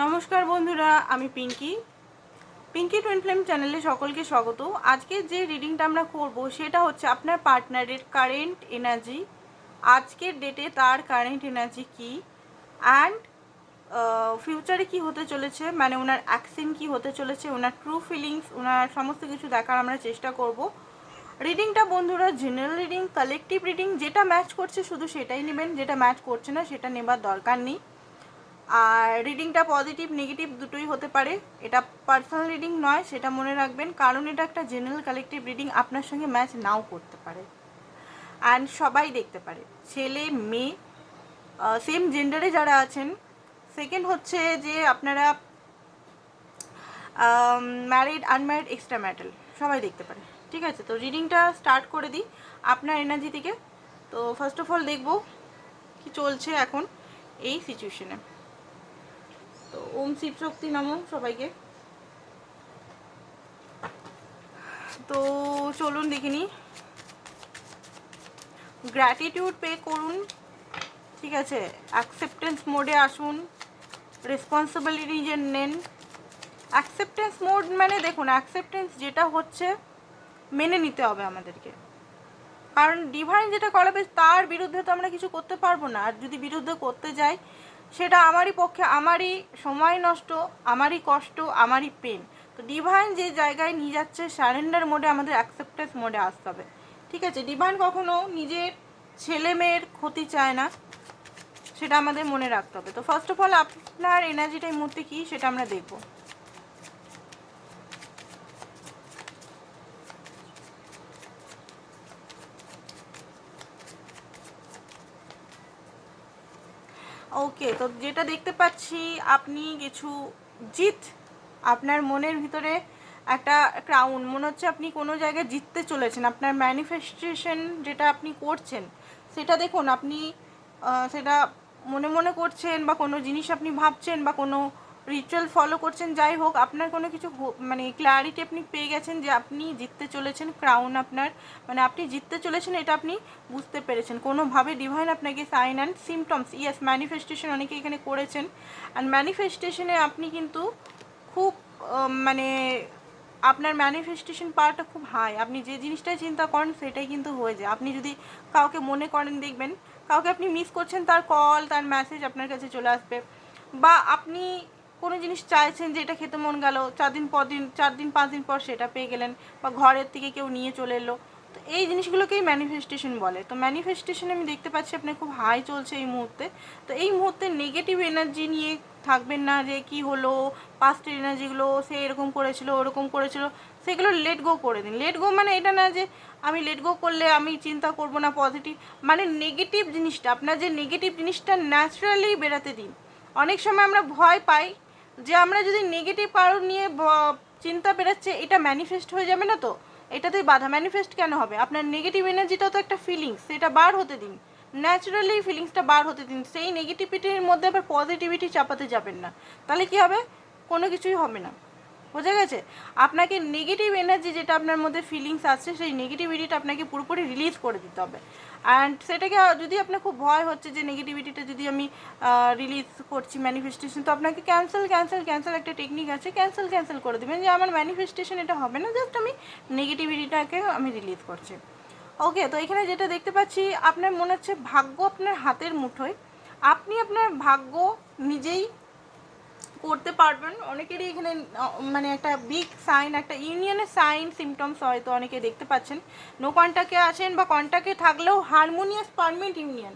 নমস্কার বন্ধুরা, আমি পিঙ্কি। পিঙ্কি টুইন ফ্লেম চ্যানেলে সকলকে স্বাগত। আজকে যে রিডিংটা আমরা করব, সেটা হচ্ছে আপনার পার্টনারের কারেন্ট এনার্জি আজকের ডেটে তার কারেন্ট এনার্জি কি? অ্যান্ড ফিউচারে কি হতে চলেছে? মানে ওনার অ্যাকশন কি হতে চলেছে? ওনার ট্রু ফিলিংস ওনার সমস্ত কিছু দেখার আমরা চেষ্টা করব। রিডিংটা বন্ধুরা জেনারেল রিডিং কালেকটিভ রিডিং যেটা ম্যাচ করছে শুধু সেটাই নেবেন, যেটা ম্যাচ করছে না, সেটা নেবার দরকার নেই। আর রিডিংটা পজিটিভ নেগেটিভ দুটোই হতে পারে। এটা পার্সোনাল রিডিং নয়, সেটা মনে রাখবেন। কারণ এটা একটা জেনারেল কালেকটিভ রিডিং আপনার সঙ্গে ম্যাচ নাও করতে পারে। অ্যান্ড সবাই দেখতে পারে। ছেলে, মেয়ে সেম জেন্ডারে যারা আছেন সেকেন্ড হচ্ছে যে আপনারা ম্যারিড আনম্যারিড এক্সট্রা ম্যাটেল সবাই দেখতে পারে। ঠিক আছে? তো রিডিংটা স্টার্ট করে দিই আপনার এনার্জি থেকে। তো ফার্স্ট অফ অল দেখব কি চলছে এখন এই সিচুয়েশনে তো ওম শিব শক্তি নম সবাইকে। তো চলুন দেখিনি গ্র্যাটিটিউড পে করুন, ঠিক আছে? অ্যাকসেপ্টেন্স মোডে আসুন রেসপন্সিবিলিটি যে নেন। অ্যাকসেপ্টেন্স মোড মানে দেখুন অ্যাকসেপ্টেন্স যেটা হচ্ছে, মেনে নিতে হবে আমাদেরকে। কারণ ডিভাইন যেটা করাবে, তার বিরুদ্ধে তো আমরা কিছু করতে পারব না। আর যদি বিরুদ্ধে করতে যাই সেটা আমারই পক্ষে, আমারই সময় নষ্ট, আমারই কষ্ট, আমারই পেন তো ডিভাইন যে জায়গায় নিয়ে যাচ্ছে সারেন্ডার মোডে আমাদের অ্যাকসেপ্টেন্স মোডে আসতে হবে। ঠিক আছে? ডিভাইন কখনো নিজের ছেলে মেয়ের ক্ষতি চায় না, সেটা আমাদের মনে রাখতে হবে। তো ফার্স্ট অফ অল আপনার এনার্জিটা এই মুহূর্তে কী সেটা আমরা দেখব। ওকে তো যেটা দেখতে পাচ্ছি, আপনি কিছু জিত আপনার মনের ভিতরে একটা ক্রাউন মনে হচ্ছে আপনি কোনো জায়গায় জিততে চলেছেন। আপনার ম্যানিফেস্টেশন যেটা আপনি করছেন, সেটা দেখুন, আপনি সেটা মনে মনে করছেন বা কোনো জিনিস আপনি ভাবছেন বা কোনো রিচুয়াল ফলো করছেন, যাই হোক, আপনার কোনো কিছু মানে ক্ল্যারিটি আপনি পেয়ে গেছেন যে আপনি জিততে চলেছেন ক্রাউন আপনার মানে আপনি জিততে চলেছেন এটা আপনি বুঝতে পেরেছেন। কোনোভাবে ডিভাইন আপনাকে sign and symptoms yes manifestation অনেকে এখানে করেছেন। অ্যান্ড ম্যানিফেস্টেশনে আপনি কিন্তু খুব মানে আপনার ম্যানিফেস্টেশন পাওয়ারটা খুব হাই আপনি যে জিনিসটাই চিন্তা করেন সেটাই কিন্তু হয়ে যায়। আপনি যদি কাউকে মনে করেন, দেখবেন, কাউকে আপনি মিস করছেন, তার কল তার মেসেজ আপনার কাছে চলে আসবে। বা আপনি কোনো জিনিস চাইছেন যে এটা খেতে মন গেল, চার দিন পর দিন, চার দিন, পাঁচ দিন পর সেটা পেয়ে গেলেন বা ঘরের থেকে কেউ নিয়ে চলে এলো। তো এই জিনিসগুলোকেই ম্যানিফেস্টেশন বলে। তো ম্যানিফেস্টেশন আমি দেখতে পাচ্ছি আপনার খুব হাই চলছে এই মুহূর্তে। তো এই মুহূর্তে নেগেটিভ এনার্জি নিয়ে থাকবেন না যে কি হলো পাস্টের এনার্জিগুলো সে এরকম করেছিল, ওরকম করেছিল, সেগুলো লেট গো করে দিন। লেট গো মানে এটা না যে আমি লেট গো করলে আমি চিন্তা করব না পজিটিভ মানে নেগেটিভ জিনিসটা, আপনার যে নেগেটিভ জিনিসটা ন্যাচারালি বেরাতে দিন। অনেক সময় আমরা ভয় পাই যে আমরা যদি নেগেটিভ কারণ নিয়ে চিন্তা বেরাচ্ছে, এটা ম্যানিফেস্ট হয়ে যাবে না তো? এটাতেই বাধা। ম্যানিফেস্ট কেন হবে? আপনার নেগেটিভ এনার্জিটাও তো একটা ফিলিংস সেটা বার হতে দিন। ন্যাচারালি ফিলিংসটা বার হতে দিন। সেই নেগেটিভিটির মধ্যে আবার পজিটিভিটি চাপাতে যাবেন না। তাহলে কি হবে? কোনো কিছুই হবে না। বোঝা গেছে? আপনাকে নেগেটিভ এনার্জি যেটা আপনার মধ্যে ফিলিংস আসছে, সেই নেগেটিভিটিটা আপনাকে পুরোপুরি রিলিজ করে দিতে হবে। অ্যান্ড সেটাকে যদি আপনার খুব ভয় হচ্ছে যে নেগেটিভিটিটা যদি আমি রিলিজ করছি ম্যানিফেস্টেশন তো আপনাকে ক্যান্সেল ক্যান্সেল ক্যান্সেল একটা টেকনিক আছে ক্যান্সেল ক্যান্সেল করে দেবেন যে আমার ম্যানিফেস্টেশন এটা হবে না জাস্ট আমি নেগেটিভিটিটাকে আমি রিলিজ করছি। ওকে তো এখানে যেটা দেখতে পাচ্ছি, আপনার মনে হচ্ছে ভাগ্য আপনার হাতের মুঠোয়। আপনি আপনার ভাগ্য নিজেই করতে পারবেন। অনেকেরই এখানে মানে একটা বিগ সাইন একটা ইউনিয়নের সাইন সিমটমস হয়তো অনেকে দেখতে পাচ্ছেন। নো কন্ট্যাক্টে আছেন বা কন্ট্যাক্টে থাকলেও হারমোনিয়াস পারমেন্ট ইউনিয়ন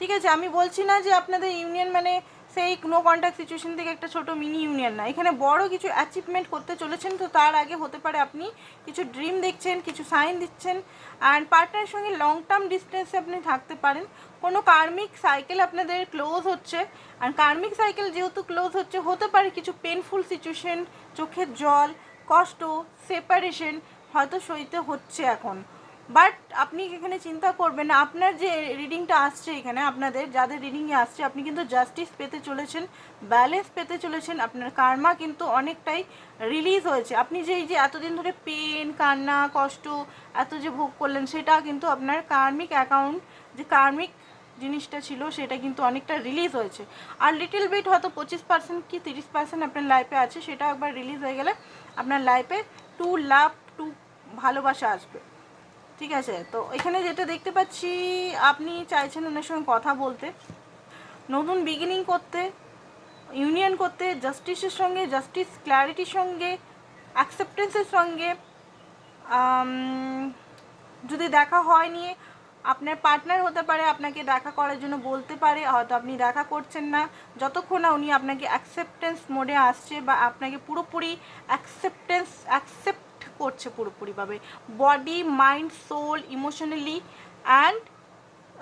ঠিক আছে, আমি বলছি না যে আপনাদের ইউনিয়ন মানে সেই নো কন্ট্যাক্ট সিচুয়েশন থেকে একটা ছোট মিনি ইউনিয়ন না। এখানে বড় কিছু অ্যাচিভমেন্ট করতে চলেছেন তো তার আগে হতে পারে আপনি কিছু ড্রিম দেখছেন, কিছু সাইন দিচ্ছেন অ্যান্ড পার্টনারের সঙ্গে লং টার্ম ডিস্টেন্সে আপনি থাকতে পারেন। কোনো কার্মিক সাইকেল আপনাদের ক্লোজ হচ্ছে আর কার্মিক সাইকেল যেহেতু ক্লোজ হচ্ছে, হতে পারে কিছু পেনফুল সিচুয়েশন চোখের জল, কষ্ট সেপারেশন হয়তো সইতে হচ্ছে এখন। বাট আপনি এখানে চিন্তা করবেন আপনার যে রিডিংটা আসছে এখানে, আপনাদের যাদের রিডিংয়ে আসছে, আপনি কিন্তু জাস্টিস পেতে চলেছেন ব্যালেন্স পেতে চলেছেন, আপনার কার্মা কিন্তু অনেকটাই রিলিজ হয়েছে। আপনি যে এই যে এতদিন ধরে পেন কান্না, কষ্ট, এত যে ভোগ করলেন, সেটা কিন্তু আপনার কার্মিক অ্যাকাউন্ট যে কার্মিক জিনিসটা ছিল, সেটা কিন্তু অনেকটা রিলিজ হয়েছে। আর লিটিল বিট হয়তো পঁচিশ পার্সেন্ট কি তিরিশ পার্সেন্ট আপনার লাইফে আছে, সেটা একবার রিলিজ হয়ে গেলে আপনার লাইফে টু লাভ টু ভালোবাসা আসবে। ঠিক আছে, তো এখানে যেটা দেখতে পাচ্ছি, আপনি চাইছেন ওনার সঙ্গে কথা বলতে। নতুন বিগিনিং করতে ইউনিয়ন করতে জাস্টিসের সঙ্গে জাস্টিস ক্ল্যারিটির সঙ্গে অ্যাকসেপ্টেন্সের সঙ্গে যদি দেখা হয় নিয়ে আপনার পার্টনার হতে পারে, আপনাকে দেখা করার জন্য বলতে পারে, হয়তো আপনি দেখা করছেন না। যতক্ষণ না উনি আপনাকে অ্যাকসেপ্টেন্স মোডে আসছে বা আপনাকে পুরোপুরি অ্যাকসেপ্টেন্স অ্যাকসেপ্ট করছে পুরোপুরিভাবে। Body mind soul emotionally and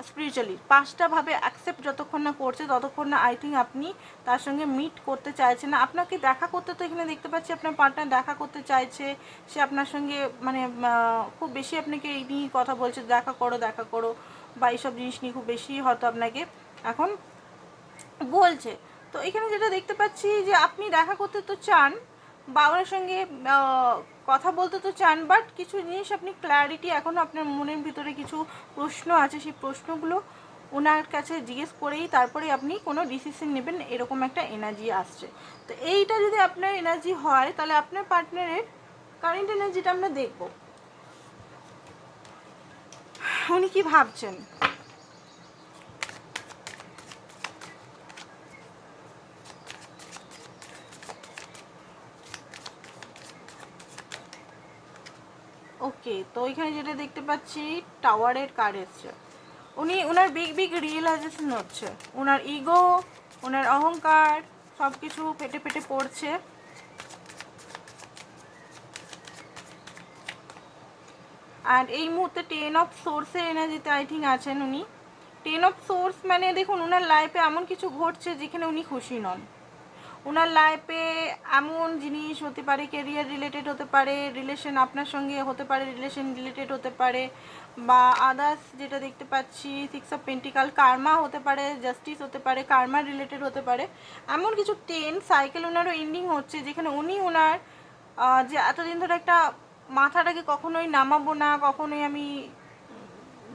spiritually পাঁচটা ভাবে অ্যাকসেপ্ট যতক্ষণ না করছে, ততক্ষণ না আই থিঙ্ক আপনি তার সঙ্গে মিট করতে চাইছেন না। আপনাকে দেখা করতে তো এখানে দেখতে পাচ্ছি আপনার পার্টনার দেখা করতে চাইছে। সে আপনার সঙ্গে মানে খুব বেশি আপনাকে এই নিয়ে কথা বলছে, দেখা করো দেখা করো বা এইসব জিনিস নিয়ে খুব বেশি হয়তো আপনাকে এখন বলছে। তো এখানে যেটা দেখতে পাচ্ছি যে আপনি দেখা করতে তো চান বা ওনার সঙ্গে কথা বলতে তো চান বাট কিছু জিনিস আপনি ক্ল্যারিটি এখনও আপনার মনের ভিতরে কিছু প্রশ্ন আছে, সেই প্রশ্নগুলো ওনার কাছে জিজ্ঞেস করেই তারপরে আপনি কোনো ডিসিশন নেবেন, এরকম একটা এনার্জি আসছে। তো এইটা যদি আপনার এনার্জি হয়, তাহলে আপনার পার্টনারের কারেন্ট এনার্জিটা আমরা দেখব। উনি কি ভাবছেন? ওকে, তো যেটা দেখতে পাচ্ছি, টাওয়ারের কার এসছে। উনি ওনার বিগ বিগ রিয়েলাইজেশন হচ্ছে। ওনার ইগো ওনার অহংকার সব কিছু ফেটে ফেটে পড়ছে। আর এই মুহূর্তে টেন অফ সোর্সের এনার্জিতে আই থিঙ্ক আছেন উনি। টেন অফ সোর্স মানে দেখুন ওনার লাইফে এমন কিছু ঘটছে যেখানে উনি খুশি নন। ওনার লাইফে এমন জিনিস হতে পারে কেরিয়ার রিলেটেড হতে পারে রিলেশন আপনার সঙ্গে হতে পারে রিলেশন রিলেটেড হতে পারে, বা আদার্স যেটা দেখতে পাচ্ছি সিক্স অফ পেন্টিকাল কার্মা হতে পারে জাস্টিস হতে পারে কার্মা রিলেটেড হতে পারে, এমন কিছু টেন সাইকেল ওনারও এন্ডিং হচ্ছে, যেখানে উনি ওনার যে এতদিন ধরে একটা মাথাটাকে কখনোই নামাবো না, কখনোই আমি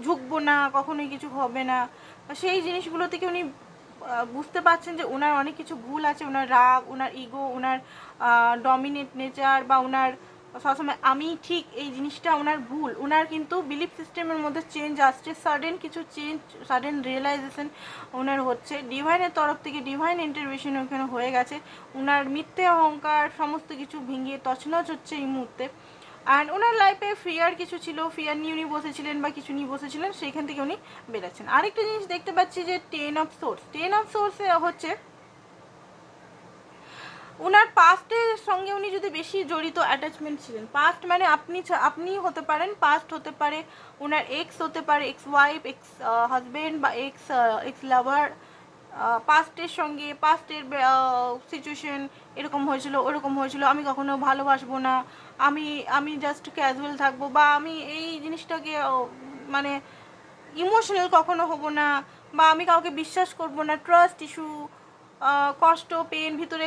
ঝুঁকবো না, কখনোই কিছু হবে না, সেই জিনিসগুলো থেকে উনি বুঝতে পারছেন যে ওনার অনেক কিছু ভুল আছে ওনার রাগ ওনার ইগো ওনার ডমিনেট নেচার বা ওনার সবসময় আমি ঠিক এই জিনিসটা ওনার ভুল। ওনার কিন্তু বিলিফ সিস্টেমের মধ্যে চেঞ্জ আসছে সাডেন কিছু চেঞ্জ সাডেন রিয়েলাইজেশন ওনার হচ্ছে। ডিভাইনের তরফ থেকে ডিভাইন ইন্টারভেশন ওখানে হয়ে গেছে। ওনার মিথ্যে অহংকার, সমস্ত কিছু ভেঙে তছনছ হচ্ছে এই মুহূর্তে। অ্যান্ড ওনার লাইফে ফিয়ার কিছু ছিল ফিয়ার নিয়ে উনি বসেছিলেন বা কিছু নিয়ে বসেছিলেন, সেইখান থেকে উনি বেরাচ্ছেন আরেকটা জিনিস দেখতে পাচ্ছি যে ten of source ten of সোর্সে হচ্ছে ওনার পাস্টের সঙ্গে উনি যদি বেশি জড়িত অ্যাটাচমেন্ট ছিলেন পাস্ট মানে আপনি আপনি হতে পারেন পাস্ট হতে পারে ওনার এক্স হতে পারে এক্স ওয়াইফ এক্স হাজবেন্ড বা এক্স এক্স লাভার পাস্টের সঙ্গে পাস্টের সিচুয়েশন এরকম হয়েছিল, ওরকম হয়েছিল, আমি কখনো ভালোবাসবো না আমি আমি জাস্ট ক্যাজুয়াল থাকব বা আমি এই জিনিসটাকে মানে ইমোশনাল কখনো হব না বা আমি কাউকে বিশ্বাস করব না। ট্রাস্ট ইস্যু কষ্ট পেন ভিতরে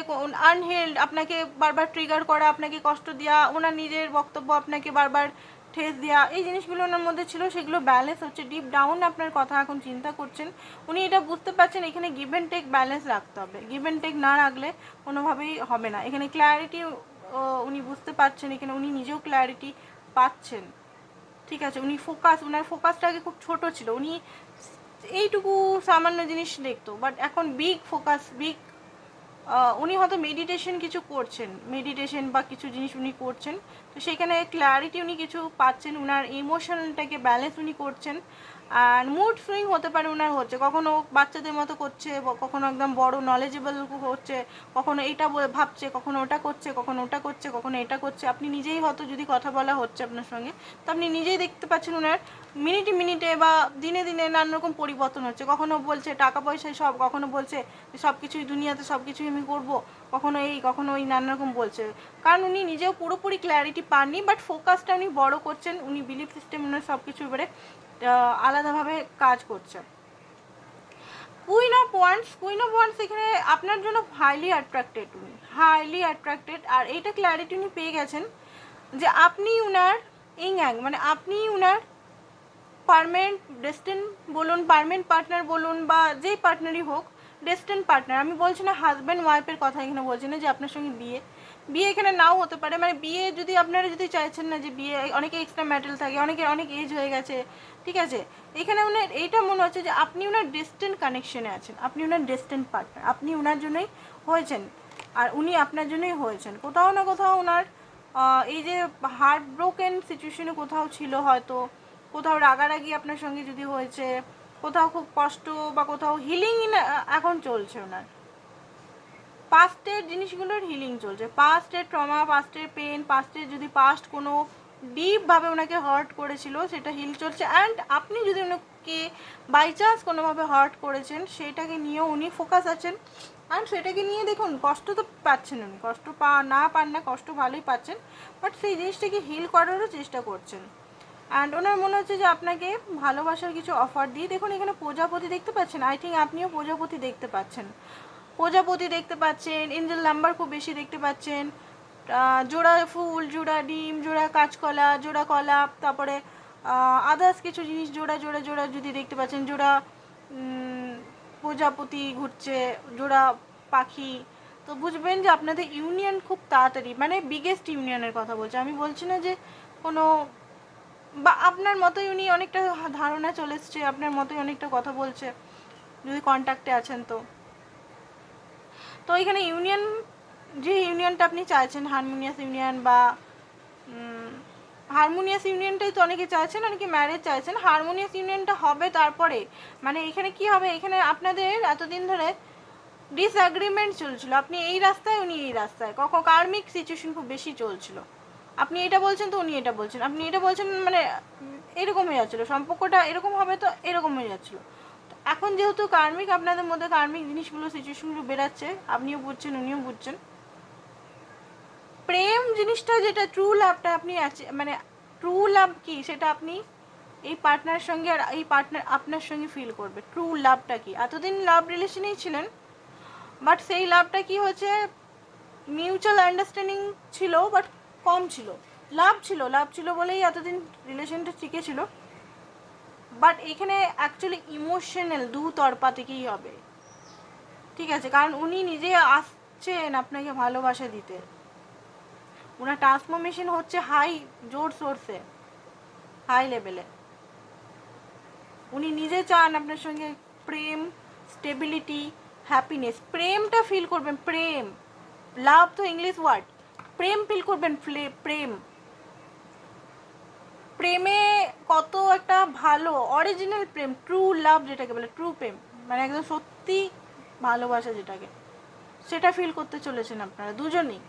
আনহেল্ড আপনাকে বারবার ট্রিগার করা, আপনাকে কষ্ট দেওয়া ওনার নিজের বক্তব্য আপনাকে বারবার ঠেস দেওয়া এই জিনিসগুলো ওনার মধ্যে ছিল, সেগুলো ব্যালেন্স হচ্ছে। ডিপ ডাউন আপনার কথা এখন চিন্তা করছেন, উনি এটা বুঝতে পারছেন, এখানে গিভ অ্যান্ড টেক ব্যালেন্স রাখতে হবে। গিভ অ্যান্ড টেক না রাখলে কোনোভাবেই হবে না। এখানে ক্ল্যারিটি উনি বুঝতে পারছেন এখানে, উনি নিজেও ক্ল্যারিটি পাচ্ছেন। ঠিক আছে, উনি ফোকাস ওনার ফোকাসটা আগে খুব ছোট ছিল, উনি এইটুকু সামান্য জিনিস দেখতো বাট এখন বিগ ফোকাস বিগ উনি হয়তো মেডিটেশন কিছু করছেন মেডিটেশন বা কিছু জিনিস উনি করছেন, তো সেখানে ক্ল্যারিটি উনি কিছু পাচ্ছেন, উনার ইমোশনালটাকে ব্যালেন্স উনি করছেন। আর মুড সুইং হতে পারে ওনার হচ্ছে। কখনো বাচ্চাদের মতো করছে, কখনো একদম বড় নলেজেবল হচ্ছে, কখনো এটা ভাবছে, কখনো ওটা করছে, কখনো ওটা করছে, কখনো এটা করছে। আপনি নিজেই হয়তো যদি কথা বলা হচ্ছে আপনার সঙ্গে, তো আপনি নিজেই দেখতে পাচ্ছেন ওনার মিনিটে মিনিটে বা দিনে দিনে নানা রকম পরিবর্তন হচ্ছে। কখনো বলছে টাকা পয়সায় সব, কখনো বলছে সব কিছুই দুনিয়াতে সব কিছুই আমি করব, কখনো এই, কখনো ওই নানা রকম বলছে। কারণ উনি নিজেও পুরোপুরি ক্ল্যারিটি পাননি বাট ফোকাসটা উনি বড় করছেন, উনি বিলিফ সিস্টেম ওনার সব কিছু এবারে আলাদাভাবে কাজ করছে। Queen of wands queen of wands এখানে আপনার জন্য হাইলি অ্যাট্রাক্টেড উনি হাইলি অ্যাট্রাক্টেড আর এইটা ক্ল্যারিটি উনি পেয়ে গেছেন যে আপনি উনার ইং অ্যাং মানে আপনি উনার পারমানেন্ট ডেস্টেন বলুন পারমানেন্ট পার্টনার বলুন বা যেই পার্টনারই হোক ডেস্টেন পার্টনার আমি বলছি না হাজব্যান্ড ওয়াইফের কথা এখানে বলছি না যে আপনার সঙ্গে বিয়ে। বিয়ে এখানে নাও হতে পারে। মানে বিয়ে যদি আপনারা যদি চাইছেন না যে বিয়ে, অনেকে এক্সট্রা ম্যাটেল থাকে, অনেকে, অনেক এজ হয়ে গেছে, ঠিক আছে? এখানে ওনার এইটা মনে হচ্ছে যে আপনি ওনার ডিস্টেন্ট কানেকশনে আছেন, আপনি ওনার ডিস্টেন্ট পার্টনার আপনি ওনার জন্যই হয়েছেন, আর উনি আপনার জন্যই হয়েছেন। কোথাও না কোথাও ওনার এই যে হার্ট ব্রোকেন সিচুয়েশনে কোথাও ছিল হয়তো, কোথাও রাগারাগি আপনার সঙ্গে যদি হয়েছে, কোথাও খুব কষ্ট বা কোথাও হিলিং এখন চলছে ওনার পাস্টের জিনিসগুলোর হিলিং চলছে। পাস্টের ট্রমা পাস্টের পেন পাস্টের যদি পাস্ট কোনো ডিপভাবে ওনাকে হার্ট করেছিল, সেটা হিল চলছে। অ্যান্ড আপনি যদি ওনাকে বাই চান্স কোনোভাবে হার্ট করেছেন, সেটাকে নিয়েও উনি ফোকাস আছেন। অ্যান্ড সেটাকে নিয়ে দেখুন, কষ্ট তো পাচ্ছেন উনি। কষ্ট পা, না পান না, কষ্ট ভালোই পাচ্ছেন। বাট সেই জিনিসটাকে হিল করারও চেষ্টা করছেন। অ্যান্ড ওনার মনে হচ্ছে যে আপনাকে ভালোবাসার কিছু অফার দিয়ে, দেখুন এখানে প্রজাপতি দেখতে পাচ্ছেন। আই থিঙ্ক আপনিও প্রজাপতি দেখতে পাচ্ছেন। প্রজাপতি দেখতে পাচ্ছেন এঞ্জেল নাম্বার খুব বেশি দেখতে পাচ্ছেন। জোড়া ফুল, জোড়া ডিম, জোড়া কাঁচকলা, জোড়া কলা তারপরে আদার্স কিছু জিনিস জোড়া জোড়া জোড়া যদি দেখতে পাচ্ছেন, জোড়া প্রজাপতি ঘুরছে, জোড়া পাখি। তো বুঝবেন যে আপনাদের ইউনিয়ন খুব তাড়াতাড়ি মানে বিগেস্ট ইউনিয়নের কথা বলছে। আমি বলছি না যে কোনো, বা আপনার মতোই উনি অনেকটা ধারণা চলে এসছে, আপনার মতোই অনেকটা কথা বলছে, যদি কন্ট্যাক্টে আছেন তো। তো এখানে ইউনিয়ন, যে ইউনিয়নটা আপনি চাইছেন, হারমোনিয়াস ইউনিয়ন বা হারমোনিয়াস ইউনিয়নটাই তো অনেকে চাইছেন, অনেকে ম্যারেজ চাইছেন, হারমোনিয়াস ইউনিয়নটা হবে তারপরে মানে এখানে কি হবে? এখানে আপনাদের এতদিন ধরে ডিসঅ্যাগ্রিমেন্ট চলছিল। আপনি এই রাস্তায়, উনি এই রাস্তায়। কখন কার্মিক সিচুয়েশন খুব বেশি চলছিল। আপনি এটা বলছেন তো উনি এটা বলছেন। আপনি এটা বলছেন মানে এরকম হয়ে যাচ্ছিল সম্পর্কটা এরকম হবে তো এরকম হয়ে যাচ্ছিল এখন যেহেতু কার্মিক, আপনাদের মধ্যে কার্মিক জিনিসগুলো সিচুয়েশনগুলো বেরাচ্ছে আপনিও বুঝছেন, উনিও বুঝছেন। প্রেম জিনিসটা যেটা ট্রু লাভটা আপনি মানে ট্রু লাভ কি? সেটা আপনি এই পার্টনার সঙ্গে আর এই পার্টনার আপনার সঙ্গে ফিল করবে। ট্রু লাভটা কি? এতদিন লাভ রিলেশনেই ছিলেন বাট সেই লাভটা কি হচ্ছে মিউচুয়াল আন্ডারস্ট্যান্ডিং ছিল বাট কম ছিল। লাভ ছিল লাভ ছিল বলেই এতদিন রিলেশনটা টিকে ছিল। বাট এখানে অ্যাকচুয়ালি ইমোশনাল দু তরপা থেকেই হবে। ঠিক আছে? কারণ উনি নিজে আসছেন আপনাকে ভালোবাসা দিতে। ওনার ট্রান্সফরমেশন হচ্ছে হাই জোর সোর্সে হাই লেভেলে উনি নিজে চান আপনার সঙ্গে প্রেম স্টেবিলিটি হ্যাপিনেস প্রেমটা ফিল করবেন, প্রেম। লাভ তো ইংলিশ ওয়ার্ড প্রেম ফিল করবেন প্রেম। প্রেমে কত একটা ভালো অরিজিনাল প্রেম ট্রু লাভ যেটাকে বলে ট্রু প্রেম মানে একদম সত্যি ভালোবাসা যেটাকে, সেটা ফিল করতে চলেছেন আপনারা দুজনেই।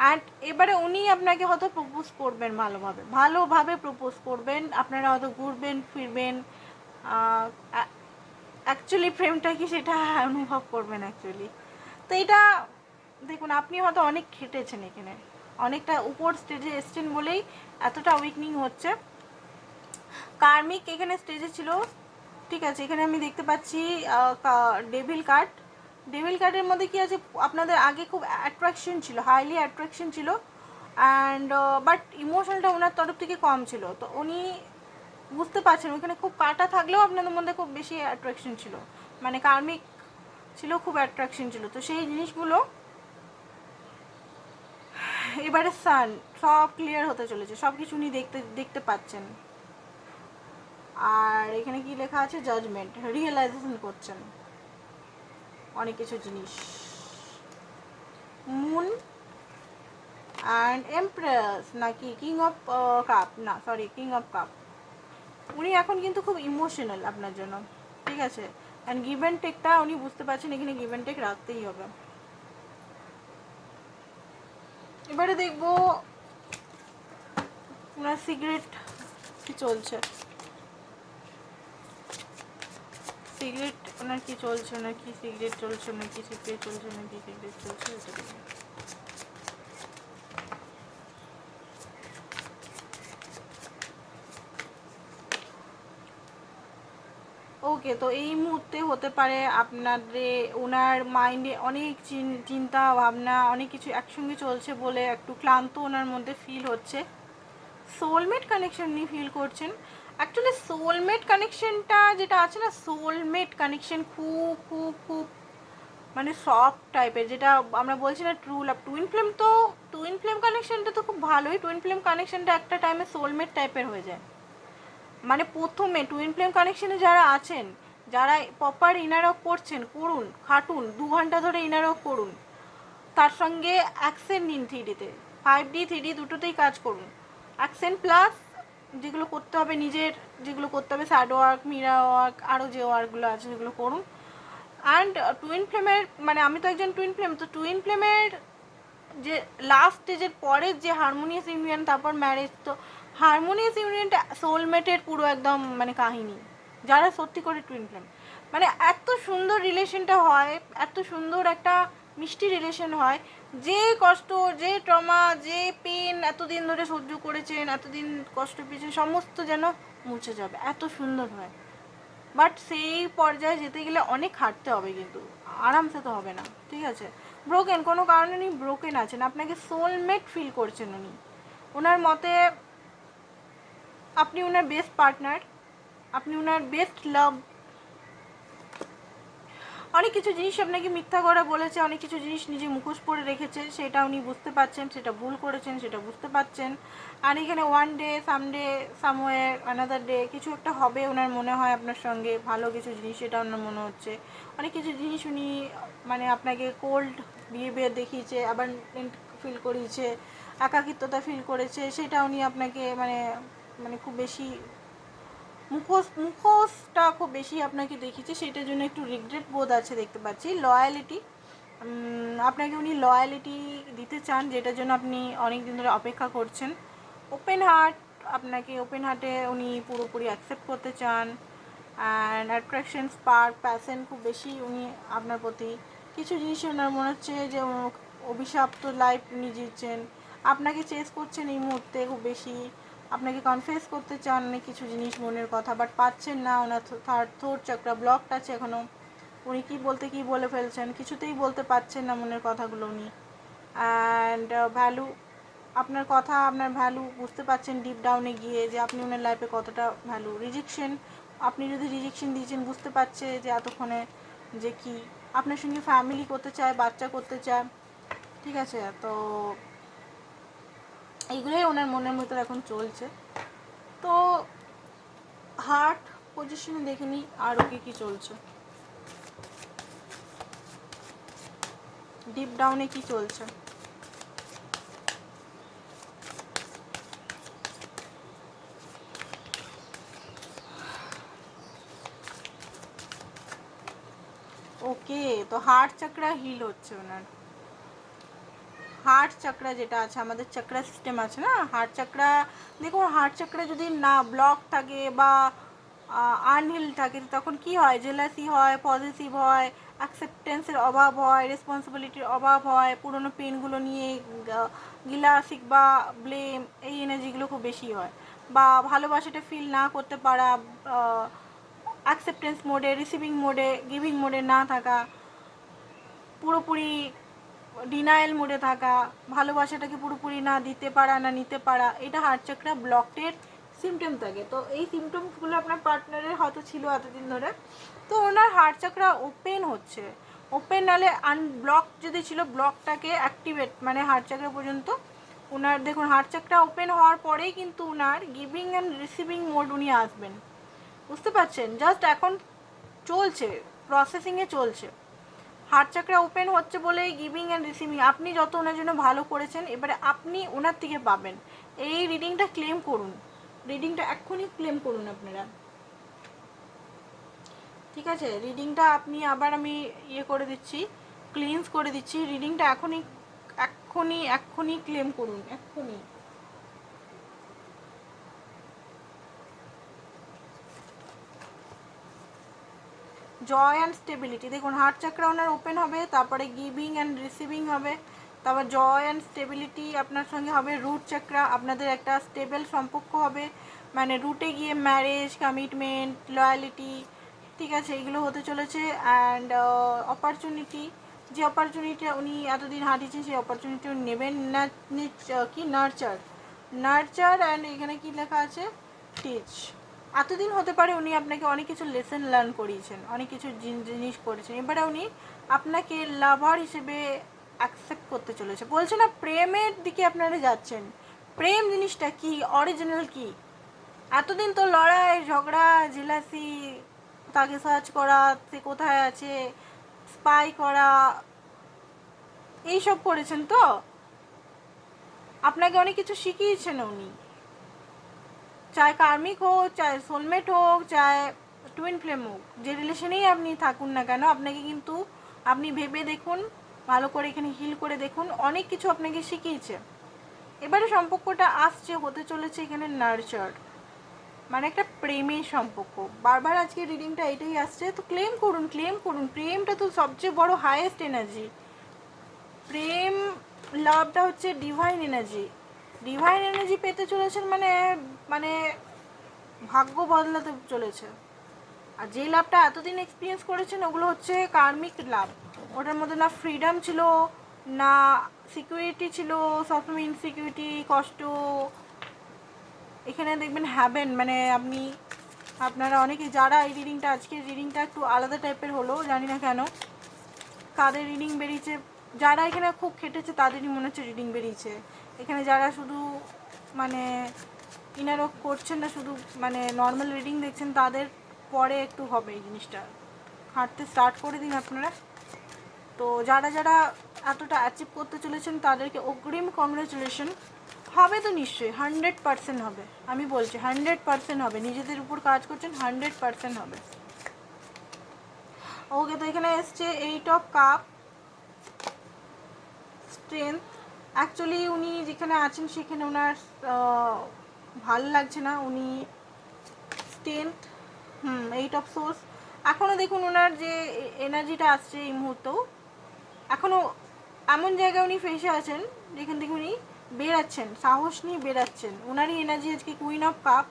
অ্যান্ড এবারে উনি আপনাকে হয়তো প্রপোজ করবেন ভালোভাবে ভালোভাবে প্রপোজ করবেন, আপনারা হয়তো ঘুরবেন, ফিরবেন অ্যাকচুয়ালি প্রেমটা কি সেটা অনুভব করবেন অ্যাকচুয়ালি তো এটা দেখুন, আপনি হয়তো অনেক খেটেছেন এখানে। অনেকটা উপর স্টেজে এসছেন বলেই এতটা উইকনিং হচ্ছে। কার্মিক এখানে স্টেজে ছিল, ঠিক আছে, এখানে আমি দেখতে পাচ্ছি ডেভিল কার্ড ডেভিল কার্ডের মধ্যে কি আছে? আপনাদের আগে খুব অ্যাট্রাকশন ছিল হাইলি অ্যাট্রাকশন ছিল অ্যান্ড বাট ইমোশনটা ওনার তরফ থেকে কম ছিল। তো উনি বুঝতে পারছেন, ওখানে খুব কাটা থাকলেও আপনাদের মধ্যে খুব বেশি অ্যাট্রাকশন ছিল। মানে কার্মিক ছিল, খুব অ্যাট্রাকশন ছিল। তো সেই জিনিসগুলো এবারে সান সব ক্লিয়ার হতে চলেছে সব কিছু উনি দেখতে দেখতে পাচ্ছেন। আর এখানে কি লেখা আছে? জাজমেন্ট রিয়েলাইজেশন করছেন অনেক কিছু জিনিস। মুন অ্যান্ড এমপ্রেস নাকি কিং অফ কাপ না সরি কিং অফ কাপ উনি এখন কিন্তু খুব ইমোশনাল আপনার জন্য, ঠিক আছে? অ্যান্ড গিভ অ্যান্ড টেকটা উনি বুঝতে পারছেন, এখানে গিভ অ্যান্ড টেক রাখতেই হবে। এবারে দেখব ওনার সিগারেট কি চলছে? সিগারেট ওনার কি চলছে, ওনার কি সিগারেট চলছে, ওনার কি সিগারেট চলছে, ওনার কি সিগারেট চলছে এটা ওকে তো এই মুহূর্তে হতে পারে আপনাদের, ওনার মাইন্ডে অনেক চিন্তা, ভাবনা, অনেক কিছু একসঙ্গে চলছে বলে একটু ক্লান্ত ওনার মধ্যে ফিল হচ্ছে। সোলমেট কানেকশন নিয়ে ফিল করছেন। অ্যাকচুয়ালি সোলমেট কানেকশনটা যেটা আছে না সোলমেট কানেকশন খুব খুব খুব মানে সফট টাইপের যেটা আমরা বলছি না ট্রু লাভ টুইন ফ্লেম তো টুইন ফ্লেম কানেকশনটা তো খুব ভালোই। টুইন ফ্লেম কানেকশনটা একটা টাইমে সোলমেট টাইপের হয়ে যায়। মানে প্রথমে টুইন ফ্লেম কানেকশনে যারা আছেন, যারা প্রপার ইনারক করছেন, করুন, খাটুন, দু ঘণ্টা ধরে ইনারক করুন। তার সঙ্গে অ্যাকসেন্ট নিন থ্রিডিতে ফাইভ ডি থ্রি ডি দুটোতেই কাজ করুন। অ্যাকসেন্ট প্লাস যেগুলো করতে হবে নিজের, যেগুলো করতে হবে স্যাড ওয়ার্ক মিরা ওয়ার্ক আরও যে ওয়ার্কগুলো আছে সেগুলো করুন। অ্যান্ড টুইন ফ্লেমের মানে আমি তো একজন টুইন ফ্লেম তো টুইন ফ্লেমের যে লাস্ট স্টেজের পরের যে হারমোনিয়াস ইউনিয়ন তারপর ম্যারেজ তো হারমোনিয়াস ইউনিয়নটা সোলমেটের পুরো একদম মানে কাহিনী। যারা সত্যি করে টুইন ফ্লেম মানে এত সুন্দর রিলেশনটা হয়, এত সুন্দর একটা মিষ্টি রিলেশন হয়। যে কষ্ট, যে ট্রমা যে পেন এতদিন ধরে সহ্য করেছেন, এতদিন কষ্ট পেয়েছেন, সমস্ত যেন মুছে যাবে। এত সুন্দর হয়। বাট সেই পর্যায়ে যেতে গেলে অনেক খাটতে হবে কিন্তু। আরামসে তো হবে না, ঠিক আছে? ব্রোকেন কোনো কারণে উনি ব্রোকেন আছেন। আপনাকে সোলমেট ফিল করছেন উনি। ওনার মতে আপনি ওনার বেস্ট পার্টনার আপনি ওনার বেস্ট লাভ অনেক কিছু জিনিস আপনাকে মিথ্যা করে বলেছে, অনেক কিছু জিনিস নিজে মুখোশ পরে রেখেছে, সেটা উনি বুঝতে পারছেন, সেটা ভুল করেছেন, সেটা বুঝতে পারছেন। আর এখানে one day someday somewhere another day কিছু একটা হবে ওনার মনে হয় আপনার সঙ্গে, ভালো কিছু জিনিস সেটা ওনার মনে হচ্ছে। অনেক কিছু জিনিস উনি মানে আপনাকে কোল্ড বিহেভিয়ার দেখিয়েছে আবার ফিল করিয়েছে, একাকিত্বতা ফিল করেছে, সেটা উনি আপনাকে মানে মানে খুব বেশি মুখোশ, মুখোশটা খুব বেশি আপনাকে দেখিয়েছে, সেটার জন্য একটু রিগ্রেট বোধ আছে দেখতে পাচ্ছি। লয়ালিটি আপনাকে উনি লয়ালিটি দিতে চান, যেটার জন্য আপনি অনেক দিন ধরে অপেক্ষা করছেন। ওপেন হার্ট আপনাকে ওপেন হার্টে উনি পুরোপুরি অ্যাকসেপ্ট করতে চান। অ্যান্ড অ্যাট্রাকশন স্পার্ক প্যাশন খুব বেশি উনি আপনার প্রতি। কিছু জিনিস ওনার মনে হচ্ছে যে অভিশাপ্ত লাইফ উনি জিতছেন আপনাকে চেস করছেন এই মুহূর্তে খুব বেশি। আপনাকে কনফেস করতে চান অনেক কিছু জিনিস মনের কথা বাট পাচ্ছেন না ওনার থার্ড থোর চক্রা ব্লকড আছে এখনও উনি কী বলতে কী বলে ফেলছেন, কিছুতেই বলতে পারছেন না মনের কথাগুলো উনি। অ্যান্ড ভ্যালু আপনার কথা, আপনার ভ্যালু বুঝতে পারছেন ডিপ ডাউনে গিয়ে যে আপনি ওনার লাইফে কতটা ভ্যালু রিজেকশন আপনি যদি রিজেকশন দিয়েছেন, বুঝতে পারছে যে এতক্ষণে যে কি। আপনার সঙ্গে ফ্যামিলি করতে চায়, বাচ্চা করতে চায়, ঠিক আছে? তো এইগুলোই ওনার মনের ভিতর এখন চলছে। তো হার্ট পজিশনে দেখে নিই আরও কী কী চলছে। ডিপ ডাউনে কি চলছে? ওকে তো হার্ট চাকরা হিল হচ্ছে ওনার। হার্ট চাকরা যেটা আছে, আমাদের চাকরা সিস্টেম আছে না? হার্ট চাকরা, দেখুন হার্ট চাকরা যদি না ব্লক থাকে বা আনহিল থাকে তখন কি হয়? জেলাসি হয় পজিটিভ হয় অ্যাকসেপ্টেন্সের অভাব হয় রেসপন্সিবিলিটির অভাব হয়, পুরনো পেনগুলো নিয়ে গিলাসিক বা ব্লেম এই এনার্জিগুলো খুব বেশি হয়। বা ভালোবাসাটা ফিল না করতে পারা অ্যাকসেপ্টেন্স মোডে রিসিভিং মোডে গিভিং মোডে না থাকা, পুরোপুরি ডিনায়াল মোডে থাকা, ভালোবাসাটাকে পুরোপুরি না দিতে পারা, না নিতে পারা, এটা হার্ট চাকরা ব্লকের সিমটম থাকে। তো এই সিমটমসগুলো আপনার পার্টনারের হয়তো ছিল এতদিন ধরে। তো ওনার হার্ট চাকরা ওপেন হচ্ছে। ওপেন নালে আনব্লক যদি ছিল ব্লকটাকে অ্যাক্টিভেট মানে হার্ট চাকরা পর্যন্ত ওনার, দেখুন হার্ট চাকরা ওপেন হওয়ার পরেই কিন্তু ওনার গিভিং অ্যান্ড রিসিভিং মোড উনি আসবেন। বুঝতে পারছেন? জাস্ট এখন চলছে প্রসেসিংয়ে চলছে। হার্ট চাকরা ওপেন হচ্ছে বলে গিভিং অ্যান্ড রিসিভিং আপনি যত ওনার জন্য ভালো করেছেন, এবারে আপনি ওনার থেকে পাবেন। এই রিডিংটা ক্লেম করুন। রিডিংটা এক্ষুনি ক্লেম করুন আপনারা। ঠিক আছে? রিডিংটা আপনি আবার আমি ইয়ে করে দিচ্ছি ক্লিনস করে দিচ্ছি। রিডিংটা এখনই, এক্ষুনি এক্ষুনি ক্লেম করুন, এক্ষুনি। জয় অ্যান্ড স্টেবিলিটি দেখুন হার্ট চাকরা ওনার ওপেন হবে, তারপরে গিভিং অ্যান্ড রিসিভিং হবে, তারপর জয় অ্যান্ড স্টেবিলিটি আপনার সঙ্গে হবে রুট চাকরা আপনাদের একটা স্টেবল সম্পর্ক হবে মানে রুটে গিয়ে ম্যারেজ কমিটমেন্ট লয়ালিটি ঠিক আছে, এগুলো হতে চলেছে অ্যান্ড অপরচুনিটি যে অপরচুনিটি উনি এতদিন হাঁটিয়েছেন, সেই অপরচুনিটি নেবেন না কি? নার্চার নার্চার অ্যান্ড এখানে কি লেখা আছে? টিচ এতদিন হতে পারে উনি আপনাকে অনেক কিছু লেসন লার্ন করিয়েছেন, অনেক কিছু জিনিস করেছেন। এবারে উনি আপনাকে লাভার হিসেবে অ্যাকসেপ্ট করতে চলেছে। বলছে না, প্রেমের দিকে আপনারা যাচ্ছেন। প্রেম জিনিসটা কি? অরিজিনাল কি? এতদিন তো লড়াই, ঝগড়া জেলাসি তাকে সার্চ করা, সে কোথায় আছে স্পাই করা, এইসব করেছেন তো? আপনাকে অনেক কিছু শিখিয়েছেন উনি। চায় কার্মিক হোক চায় সোলমেট হোক চায় টুইন ফ্লেম হোক যে রিলেশনেই আপনি থাকুন না কেন, আপনাকে কিন্তু আপনি ভেবে দেখুন, ভালো করে এখানে হিল করে দেখুন, অনেক কিছু আপনাকে শিখিয়েছে। এবারে সম্পর্কটা আসছে, হতে চলেছে এখানে নার্চার মানে একটা প্রেমের সম্পর্ক। বারবার আজকে রিডিংটা এটাই আসছে, তো ক্লেম করুন ক্লেম করুন। প্রেমটা তো সবচেয়ে বড় হায়েস্ট এনার্জি প্রেম লাভটা হচ্ছে ডিভাইন এনার্জি ডিভাইন এনার্জি পেতে চলেছেন মানে মানে ভাগ্য বদলাতে চলেছে। আর যে লাভটা এতদিন এক্সপিরিয়েন্স করেছেন, ওগুলো হচ্ছে কার্মিক লাভ। ওটার মধ্যে না ফ্রিডম ছিল, না সিকিউরিটি ছিল, সবসময় ইনসিকিউরিটি কষ্ট। এখানে দেখবেন হ্যাবেন মানে আপনি, আপনারা অনেকে যারা এই রিডিংটা আজকের রিডিংটা একটু আলাদা টাইপের হলো, জানি না কেন। কাদের রিডিং বেরিয়েছে, যারা এখানে খুব খেটেছে, তাদেরই মনে হচ্ছে রিডিং বেরিয়েছে। এখানে যারা শুধু মানে ইনারক করছেন না, শুধু মানে নর্মাল রিডিং দেখছেন, তাদের পরে একটু হবে এই জিনিসটা। হাঁটতে স্টার্ট করে দিন আপনারা। তো যারা যারা এতটা অ্যাচিভ করতে চলেছেন, তাদেরকে অগ্রিম কংগ্রেচুলেশন হবে তো নিশ্চয়ই হান্ড্রেড পার্সেন্ট হবে। আমি বলছি হান্ড্রেড পার্সেন্ট হবে। নিজেদের উপর কাজ করছেন হান্ড্রেড পার্সেন্ট হবে। ওকে, তো এখানে এসছে eight of cup strength actually উনি যেখানে আছেন, সেখানে ওনার ভালো লাগছে না। উনি strength hmm eight of swords এখনও দেখুন ওনার যে এনার্জিটা আসছে এই মুহূর্তেও। এখনও এমন জায়গায় উনি ফেসে আছেন, যেখান থেকে উনি বেরাচ্ছেন, সাহস নিয়ে বেরাচ্ছেন। ওনারই এনার্জি আজকে কুইন অফ কাপ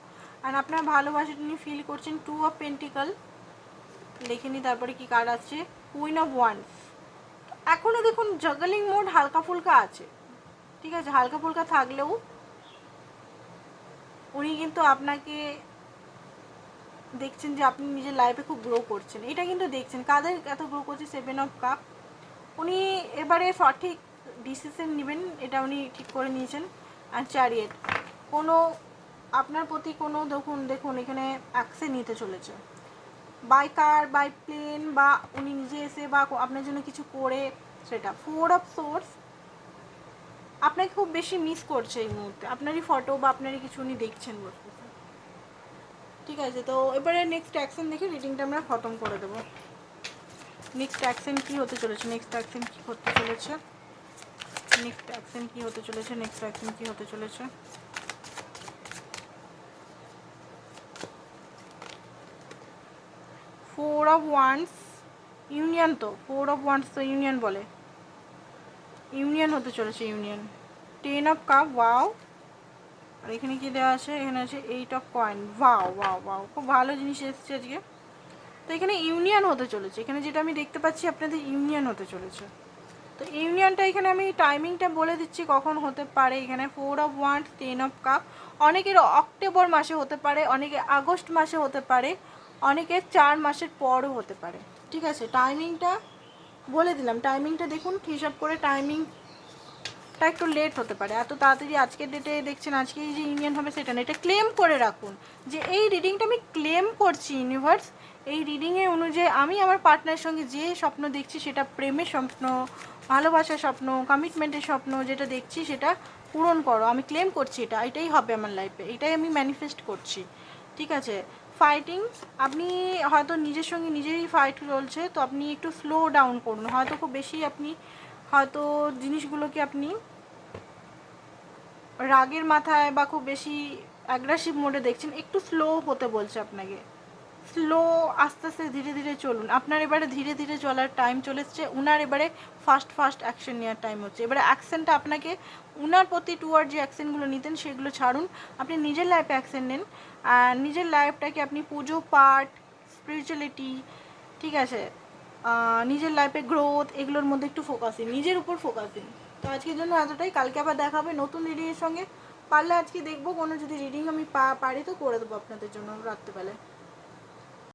আর আপনার ভালোবাসাটা উনি ফিল করছেন টু অফ পেন্টিকাল দেখে নি তারপরে কি কার্ড আসছে কুইন অফ ওয়ান্স এখনও দেখুন জাগলিং মোড হালকা ফুলকা আছে। ঠিক আছে হালকা ফুলকা থাকলেও উনি কিন্তু আপনাকে দেখছেন যে আপনি নিজের লাইফে খুব গ্রো করছেন। এটা কিন্তু দেখছেন। কাদের এত গ্রো করছে? সেভেন অফ কাপ উনি এবারে সঠিক ডিসিশন নেবেন, এটা উনি ঠিক করে নিয়েছেন। আর চ্যারিয়েট কোনো, আপনার প্রতি কোনো দেখুন দেখুন, এখানে অ্যাকশন নিতে চলেছে। বাই কার বাই প্লেন বা উনি নিজে এসে বা আপনার জন্য কিছু করে, সেটা। ফোর অফ সোর্স আপনাকে খুব বেশি মিস করছে এই মুহূর্তে। আপনারই ফটো বা আপনারই কিছু উনি দেখছেন বসে ঠিক আছে, তো এবারে নেক্সট অ্যাকশন দেখে রিডিংটা আমরা খতম করে দেবো। নেক্সট অ্যাকশন কী হতে চলেছে? নেক্সট অ্যাকশন কী হতে চলেছে? নেক্সট অ্যাকশন কী হতে চলেছে? নেক্সট অ্যাকশন কী হতে চলেছে? ফোর অফ ওয়ান্স ইউনিয়ন তো। ফোর অফ ওয়ান্স তো ইউনিয়ন বলে। ইউনিয়ন হতে চলেছে union ten of cup, wow. আর এখানে কি দেওয়া আছে? এখানে আছে eight of coin. Wow wow wow. খুব ভালো জিনিস এসছে আজকে। তো এখানে ইউনিয়ন হতে চলেছে। এখানে যেটা আমি দেখতে পাচ্ছি, আপনাদের ইউনিয়ন হতে চলেছে। তো ইউনিয়নটা এখানে আমি টাইমিংটা বলে দিচ্ছি, কখন হতে পারে। এখানে four of wand, ten of cup. অনেকের অক্টোবর মাসে হতে পারে, অনেকে আগস্ট মাসে হতে পারে অনেকের চার মাসের পরও হতে পারে। ঠিক আছে? টাইমিংটা বলে দিলাম। টাইমিংটা দেখুন, হিসাব করে টাইমিংটা একটু লেট হতে পারে। এত তাড়াতাড়ি আজকের ডেটে দেখছেন, আজকে এই যে ইউনিয়ন হবে সেটা না, এটা ক্লেম করে রাখুন যে এই রিডিংটা আমি ক্লেম করছি ইউনিভার্স এই রিডিংয়ে অনুযায়ী আমি আমার পার্টনারের সঙ্গে যে স্বপ্ন দেখছি সেটা প্রেমের স্বপ্ন, ভালোবাসার স্বপ্ন কমিটমেন্টের স্বপ্ন যেটা দেখছি সেটা পূরণ করো। আমি ক্লেম করছি এটা, এটাই হবে আমার লাইফে এটাই আমি ম্যানিফেস্ট করছি। ঠিক আছে? ফাইটিং আপনি হয়তো নিজের সঙ্গে নিজেরই ফাইট চলছে, তো আপনি একটু স্লো ডাউন করুন। হয়তো খুব বেশি আপনি হয়তো জিনিসগুলোকে আপনি রাগের মাথায় বা খুব বেশি অ্যাগ্রেসিভ মোডে দেখছেন? একটু স্লো হতে বলছে আপনাকে। স্লো আস্তে আস্তে ধীরে ধীরে চলুন। আপনার এবারে ধীরে ধীরে চলার টাইম চলে এসছে। উনার এবারে ফাস্ট ফাস্ট অ্যাকশন নেওয়ার টাইম হচ্ছে। এবারে অ্যাকশনটা আপনাকে উনার প্রতি টুয়ার্ড যে অ্যাকশনগুলো নিতেন, সেগুলো ছাড়ুন। আপনি নিজের লাইফে অ্যাকশন নেন। আর নিজের লাইফটাকে আপনি পুজো, পাঠ স্পিরিচুয়ালিটি ঠিক আছে? নিজের লাইফে গ্রোথ এগুলোর মধ্যে একটু ফোকাস দিন নিজের উপর ফোকাস দিন তো আজকের জন্য এতটাই। কালকে আবার দেখা হবে নতুন রিডিংয়ের সঙ্গে। পারলে আজকে দেখব, কোনো যদি রিডিং আমি পা পারি তো করে দেবো আপনাদের জন্য রাত্রেবেলায়।